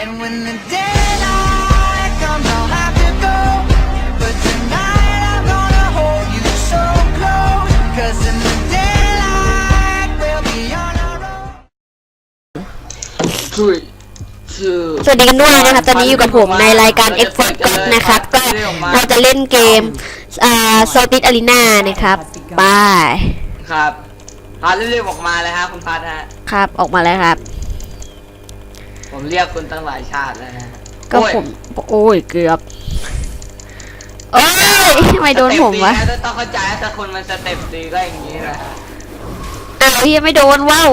And when the daylight comes, I'll have to go. But tonight I'm gonna hold you so close. Cause in the daylight, we'll be on our own. ช่วยชื่อสวัสดีกันด้วยนะครับ ตอนนี้อยู่กับผมในรายการ X f o r นะครับ ก็เราจะเล่นเกมอ่าโซติสอารีนานะครับบายครับพาเรียกออกมาเลยฮะคุณพัดฮะ ครับออกมาแล้วครับ ผมเรียกคุณตั้งหลายชาติแล้วนะก็โอ้ยผมโอ้ยเกือบโอ้ยทำไมโดนผมวะสเต็ปดีนต้องเข้าใจนะถ้าคนมันสเต็ปดีก็อย่างนี้นะอ้าวเฮียไม่โดนว้าว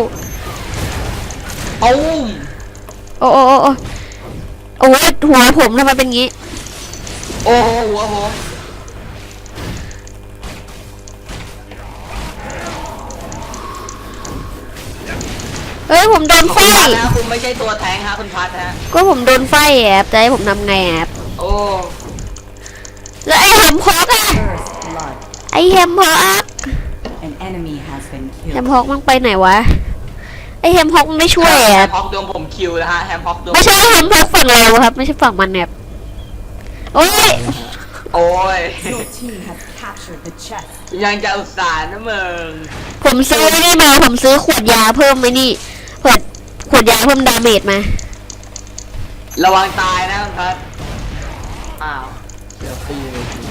ปุ้มโอ้โอ้โอ้โอ้โอ้ยหัวผมทำไมเป็นงี้ โอ้โหหัวผม เฮ้ยผมโดนไฟคุณพัดนะคุณไม่ใช่ตัวแทงฮะคุณพัดฮะ ก็ผมโดนไฟแอบจะให้ผมทำไงแอบโอ้แล้วไอ้แฮมพอกอะ First blood. ไอ้แฮมพอก An enemy has been แฮ killed. มพอกมันไปไหนวะไอ้แฮมพอกมันไม่ช่วยแฮแอมบฮอกดวงผมคิวนะฮะแฮมฮอกดวงไม่ใช่แฮมพอกฝั่งเราครับ ไม่ใช่ฝั่งมันแอบโอ้ยโอ้ย Your team has captured the chest. ยังจะอุตส่าห์นะมึงผมซื้อไอ้นี่มาผมซื้อขวดยาเพิ่มไอ้นี่ข วดขวดยาเพิ่มดาเมจมา ระวังตายนะคุณพัดอ้าวเดี๋ยวปีเลยที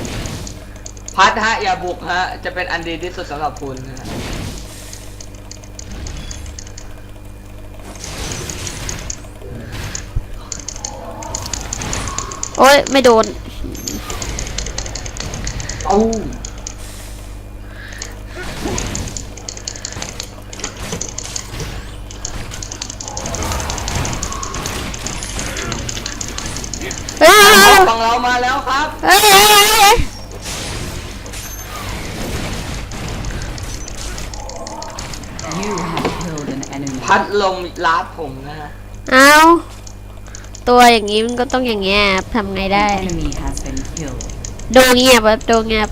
พัดฮะ อย่าบุกฮะ จะเป็นอันดีที่สุดสำหรับคุณนะฮะโอ้ย ไม่โดน เอ้า ฝั่งเรามาแล้วครับเฮ้ยเฮ้ยเฮ้ยเฮ้ย You have killed an enemy. พัดลมลาดผมนะฮะเอาตัวอย่างนี้มันก็ต้องอย่างเงี้ยครับทำไงได้ An enemy has been killed. โดนเงียบครับโดนเงียบ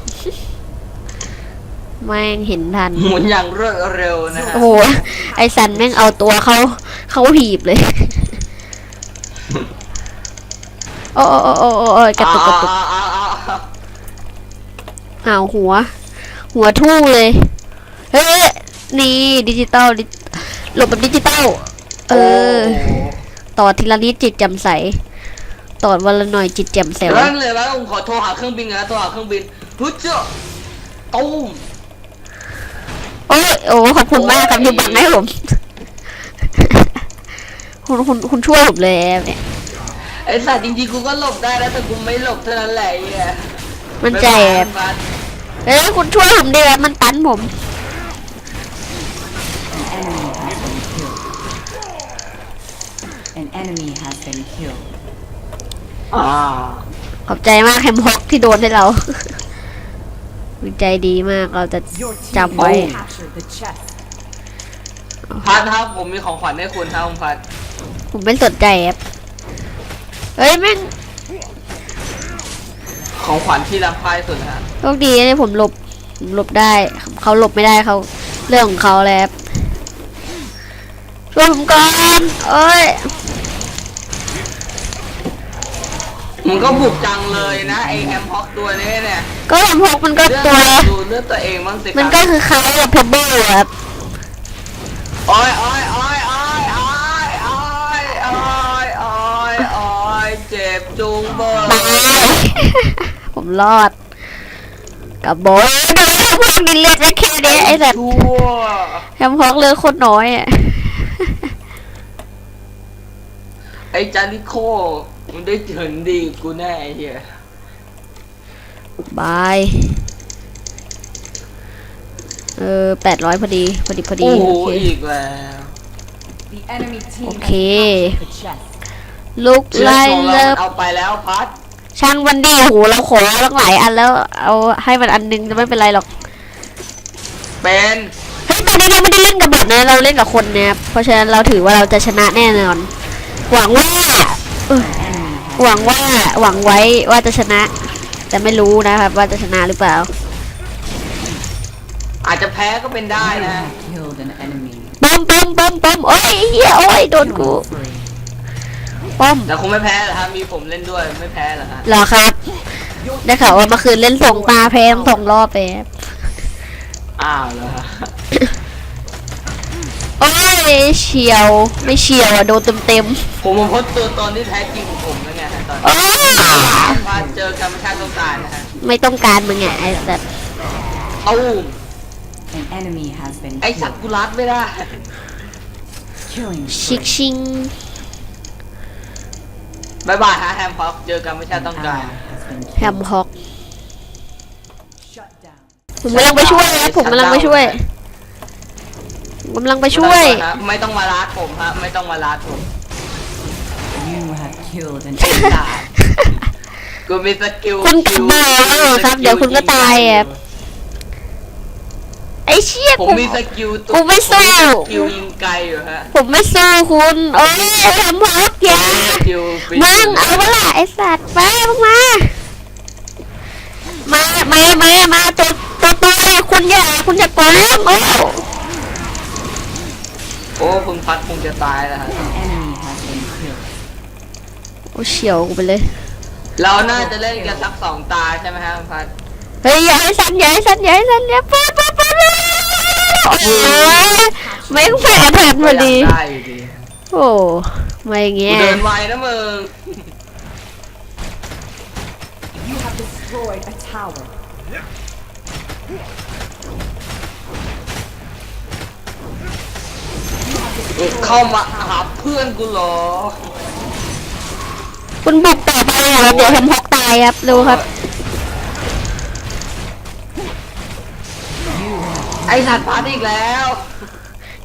แม่งเห็นทัน หมุนอย่างรวดเร็วนะฮะ โอ้โห ไอสันแม่งเอาตัวเขาเขาหีบเลย โอ้โอ้โอ้โอ้โอ้โอ้ยกระตุกกระตุกอ้าวหาวหัว หัวทู่เลย เฮ้ยนี่ดิจิตอลดิหลบแบบดิจิตอลเออ ต่อทีละนิดจิตแจ่มใส ต่อวันละหน่อยจิตแจ่มแสวเรื่องเลยว่าผมขอโทรหาเครื่องบินนะโทรหาเครื่องบินฮึดเจ้าตุ้มโอ้ยโอ้ขอบคุณมากครับที่บังให้ผมคุณคุณคุณช่วยผมเลยเนี่ย ไอสัตว์จริงๆกูก็หลบได้แล้วแต่กูไม่หลบเท่านั้นแหละไอ้เหี้ยมันแจบบ๊ายบาย เอ้ยคุณช่วยผมดิมันตันผม An enemy has been killed. An enemy has been killed. อ่าขอบใจมากแฮมฮอกที่โดนให้เราใจดีมากเราจะ Your team จำไว้ has captured the chest. พัดครับผมมีของขวัญให้คุณครับคุณพัดผมไม่สนใจแอป เฮ้ยแม่งของขวัญที่ล้ำค่าที่สุดนะฮะโชคดีนะผมหลบผมหลบได้ เขาหลบไม่ได้เขาเรื่องของเขาแล้วช่วยผมก่อนเอ้ยมันก็บุกจังเลยนะไอแฮมฮอกตัวนี้เนี่ยก็แฮมฮอกมันก็เลือดตัว ดูเลือดตัวเองบ้างสิคมันรับก็คือคล้ายกับเพเบิลครับ โอ้ยโอ้ยโอ้ ผมรอดกับโบยดูแฮมฮอกดินเลือดแค่นี้ไอ้แบบชั่วแฮมฮอกเลือดโคตรน้อยอะไอ้จาริโคมันได้เฉินดีกูแน่ไอ้เหี้ยบาย เออแปดร้อยพอดี พอดี พอดี โอ้โหโอเคอีกแล้ว The enemy team has Okay. captured the chest. ลุกเชื้อไล่ของเราเลิมันฟเอาไปแล้วพัด ช่างมันดีโอ้โหเราขอตั้งหลายอันแล้ว เอาให้มันอันนึงจะไม่เป็นไรหรอกเป็นเฮ้ยตอนนี้เราไม่ได้เล่นกับบอทนะเราเล่นกับคนนะครับเพราะฉะนั้นเราถือว่าเราจะชนะแน่นอน หวังว่าเอ้ย Enemy has หวังว่าหวังไว้ว่าจะชนะ แต่ไม่รู้นะครับ ว่าจะชนะหรือเปล่า อาจจะแพ้ก็เป็นได้ you นะ have killed an enemy. ปั๊มปั๊มปั๊มปั๊มโอ้ยเฮียโอ้ยโดนกู Free. ป้อมแต่คงไม่แพ้หรอกครับมีผมเล่นด้วยไม่แพ้หรอกฮะเหรอครับ ได้ข่าวว่าเมื่อคืนเล่นสองตาแพ้ทั้งสองรอบเลยครับอ้าวเหรอฮะโอ้ยเฉียว ไม่เฉียวอะโดนเต็มเต็มผมมาพบตัวตนที่แท้จริงของผมแล้วไงฮะตอนๆโอ้นี้ยพาเจอกันไม่ใช่ต้องการนะฮะไม่ต้องการมึงไงไอ้สัตว์เอา An enemy has been ไอสัต killed. ว์กูรัดไม่ได้ Killing ชิก spree. ชิง บายบายฮะแฮมพ็อกเจอกันไม่ใช่ An ต้องการ ally has been แฮ killed. มฮอก Shut down. ผมกำลังไปช่วยครับผมกำลังไปช่วยผมกำลังไปช่วย ไม่ต้องกลัฮะไม่ต้องมารัดผมฮะไม่ต้องมารัดผม You have killed an ไม่ enemy. ได้กูมีสกิลคุณคิวบ้าแล้วเหรอครับ เดี๋ยวคุณก็ตายอะไอ้เชี่ยผมกูมีสกิลตัวกูไม่สู้ สกิลยิงไกลอยู่ฮะผมไม่สู้คุณโอ้ยแฮมฮอกอย่าสกิลฟินมึงเอาเวลาไอ้สัตว์มามึงมา มามามามาตัวตัวตัวคุณอย่าคุณอย่าโกงโอ้โอ้คุณพัดคงจะตายแล้วฮะ An enemy has been killed. โอ้เฉียวกูไปเลย เราน่าจะเล่นกันสักสองตาใช่ไหมฮะคุณพัด เฮ้ยอย่าให้สันอย่าให้สันอย่าให้สันอย่าปาปาปาปา โอ้ยไม่งแฝงทันพอดีก็ยังได้อยู่ดีโอ้มาอย่างเงี้กูยเดินไวนะมึง You have destroyed a tower. เข้ามาหาเพื่อนกูเหรอคุณบุกต่อไปครับเดี๋ยวแฮมฮอกตายครับดูครับ ไอสัตว์พัดอีกแล้ว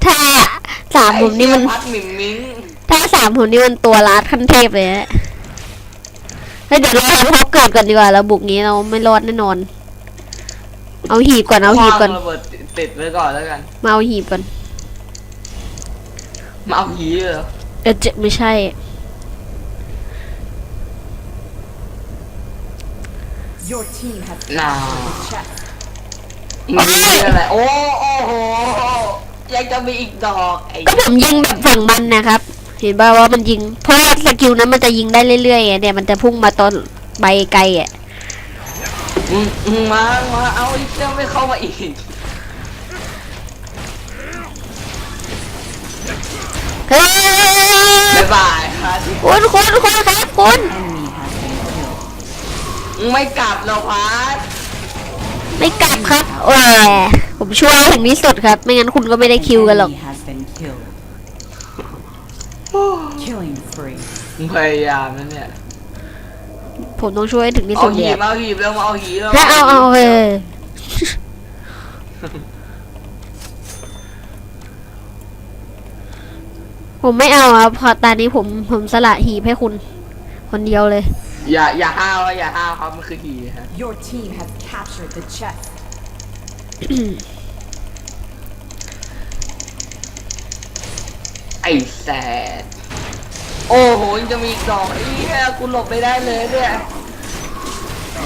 ถ้าสามผมนี่มันไอ้เหี้ยพัดหมิงมิงถ้าสามผมนี่มันตัวลาดขั้นเทพเลยฮะเฮ้ยเดี๋ยวเราให้เขาเกิดก่อนดีกว่าเราบุกนี้เราไม่รอดแน่นอน เอาหีบก่อนเอาหีบก่อน คว้างระเบิดติดไว้ก่อนแล้วกัน มาเอาหีบก่อนมาเอาหีเหรอเออเจะไม่ใช่ Your team has น่า the chest. มีอะไรโอ้โอ้โหยังจะมีอีกดอกไอ้ก็ผมยิงแบบฝั่งมันนะครับ เห็นป่าวว่ามันยิง เพราะว่าสกิลนั้นมันจะยิงได้เรื่อยๆไงเนี่ยมันจะพุ่งมาตอนใบไกลอะอืมอืมมามาเอาอีกเรื่องไม่เข้ามาอีกเฮ้ยบ๊ายบายครับคุณคุณคุณครับคุณ Enemy has been killed. ไม่กลับหรอกพัด ไม่กลับครับแหวผมช่วยถึงที่สุดครับ ไม่งั้นคุณก็ไม่ได้ An คิวกันหรอก enemy has been killed. Killing spree. พยายามนะเนี่ยผมต้องช่วยให้ถึงที่เอาสุดหีเนี่ยบเอาหีบแล้วมาเอาหีบแล้วถ้าเอาเอาเออผมไม่เอาครับพอตอนนี้ผมผมสละหีบให้คุณ คนเดียวเลย อย่าอย่าห้าวอย่าห้าวครับมันคือหีบฮะ Your team has captured the chest. ไอ้แสดโอ้โหยังจะมีอีกดอกไอ้เหี้ยกูหลบไม่ได้เลยเนี่ย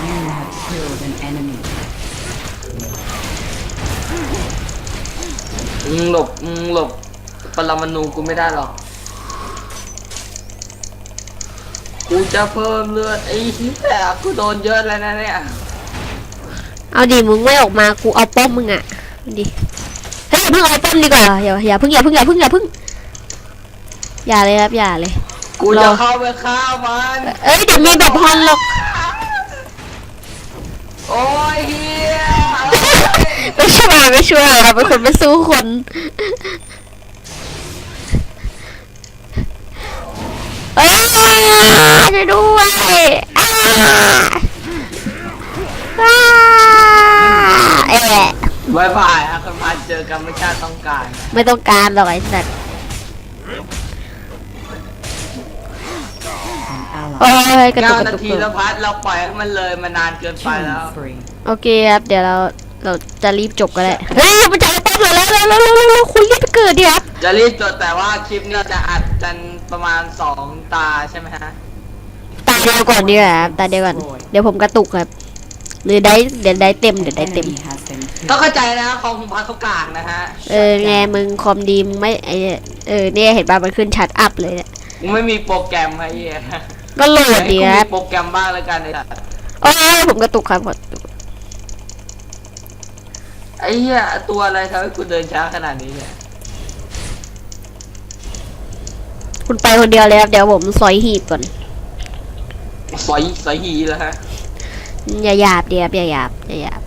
You have killed an enemy. มึงหลบมึงหลบปรมาณูกูไม่ได้หรอก กูจะเพิ่มเลือดไอ้เหี้ยกูโดนเยอะแล้วนะเนี่ยเอาดิมึงไม่ออกมากูเอาป้อมมึงอะดิเฮ้ยอย่าเพิ่งเอาป้อมดีกว่าอย่าอย่าเพิ่งอย่าเพิ่งอย่าเพิ่งอย่าเพิ่งอย่าเลยครับอย่าเลย กูจะเข้าไปฆ่ามันเอ้ยเดี๋ยวมีแบบฮอนหรอกโอ้ยเฮียไม่ช่วยไม่ช่วยเราเป็นคนไม่สู้คน เอ้ยช่วยด้วยอ้าอ้าเอ๊ะบายบายครับคุณพันเจอกันไม่ชาติต้องการไม่ต้องการหรอกไอ้สัตว์ An โอ้ ally. ยกระตุเก้ากกระนาตุกทีแล้วพัดเราปล่อยให้มันเลยมานานเกินไปแล้ว Killing spree. โอเคครับ เดี๋ยวเราเราจะรีบจบกันเลยเฮ้ยมันจะเอาป้อมเลยแล้วแล้วแล้วแล้วแล้วคุณรีบไปเกิดดิครับจะรีบจดแต่ว่าคลิปนี้จะอัดกัน ประมาณสองตาใช่ไหมฮะตาเดียวก่อนดีกว่าครับตาเดียวก่อนเดี๋ยวผมกระตุกครับ หรือได้เดี๋ยวได้เต็มเดี๋ยวได้เต็ม Enemy has been ต้อง killed. เข้าใจนะของคุณพัดเขากลางนะฮะเออไงมึงคอมดีมึงไม่ไอเออเนี่ยเห็นป่ะมันขึ้นชัดอัพเลยเนี่ยกูไม่มีโปรแกรมไอ้เหี้ยก็โหลดดีให้กูครัมีบโปรแกรมบ้างแล้วกันไอ้สัสโอ้ยผมกระตุกครับกระตุกไอ้เหี้ยตัวอะไรทำให้กูเดินช้าขนาดนี้เนี่ย คุณไปคนเดียวเลยครับ เดี๋ยวผมซอยหีบก่อนสอยสอยหีแล้วฮะ อย่าหยาบเดียบอย่าหยาบอย่าหยาบ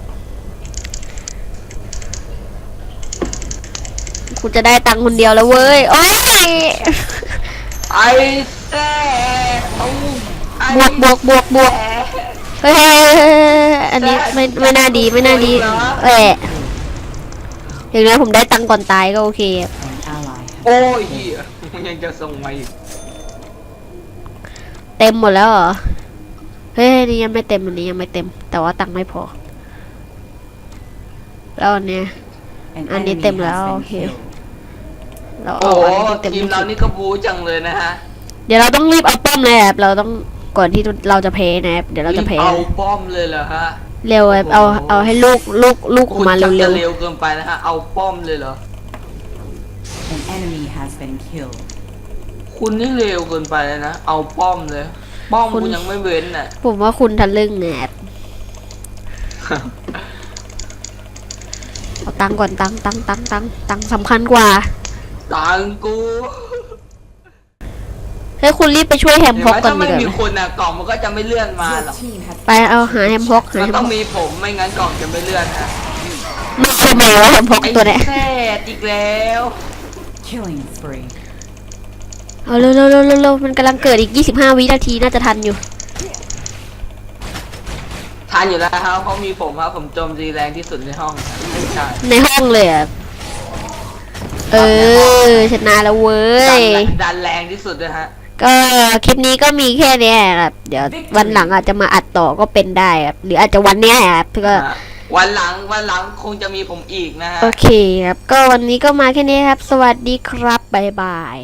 คุณจะได้ตังค์คนเดียวแล้วเว้ย โอ้ย ไอ้แซ่ตู้ไอ้บวกบวกบวกบวกแซ่เฮ้ยเฮ้ยเฮ้ยเฮ้ยอันนี้ไม่ไม่น่าดีไม่น่าดี เอะอย่างนั้นผมได้ตังค์ก่อนตายก็โอเค An ally has โอ้ยเหี้ย มึงยังจะส่งมาอีกเต็มหมดแล้วเหรอ เฮ้ยนี่ยังไม่เต็มอันนี้ยังไม่เต็ม แต่ว่าตังค์ไม่พอ แล้วอันเนี้ย an Anh đi enemy tìm has lão been kìa. killed. เราโอ้เอาโหอันนี้เต็มทีมที่เราสุดนี่ก็บูจังเลยนะฮะเดี๋ยวเราต้องรีบเอาป้อมเลยครับเราต้องก่อนที่เราจะเพนะครับเดี๋ยวเราจะเพเอาป้อมเลยเหรอฮะ เร็วครับเอาเอาให้ลูกลูกลูกออกคุณมาจัเร็จะวเร็วเกินไปนะฮะ เอาป้อมเลยเหรอ An enemy has been killed. คุณนี่เร็วเกินไปเลยนะ เอาป้อมเลย ป้อมคุณยังไม่เว้นน่ะๆผมว่าคุณทะลึ่งนะครับเอาตังค์ก่อนตังค์ตังค์ตังค์ตังค์ตังค์สำคัญกว่า ตังกู เฮ้ยคุณรีบไปช่วยแฮมเห็นฮอกไหมกันถ้าดีไม่กว่ามีไหมคุณน่ะกล่องมันก็จะไม่เลื่อนมาหร Your อก team has ไปเอาหาแฮมฮอกหามันแฮมต้อฮงอกมีผมไม่งั้นกล่องจะไม่เลื่อนฮะมันคือแมวแฮมฮอกไอ้ตัวเนี้ยแซ่ดอีกแล้ว killing spree. เอาเร็วเร็วเร็วเร็วเร็วมันกำลังเกิดอีก 25 วินาทีน่าจะทันอยู่ทันอยู่แล้วครับเพราะมีผมครับ ผมโจมตีแรงที่สุดในห้องครับไม่ใช่ในห้องเลยอะเออชนะแล้วเว้ดัยนแรงดันแรงที่สุดด้วยฮะ ก็คลิปนี้ก็มีแค่เนี้ยครับ เดี๋ยววันหลังอาจจะมาอัดต่อก็เป็นได้ครับ หรืออาจจะวันเนี้ยครับก็ อะ วันหลังวันหลังคงจะมีผมอีกนะฮะ โอเคครับ ก็วันนี้ก็มาแค่นี้ครับ สวัสดีครับ บ๊ายบาย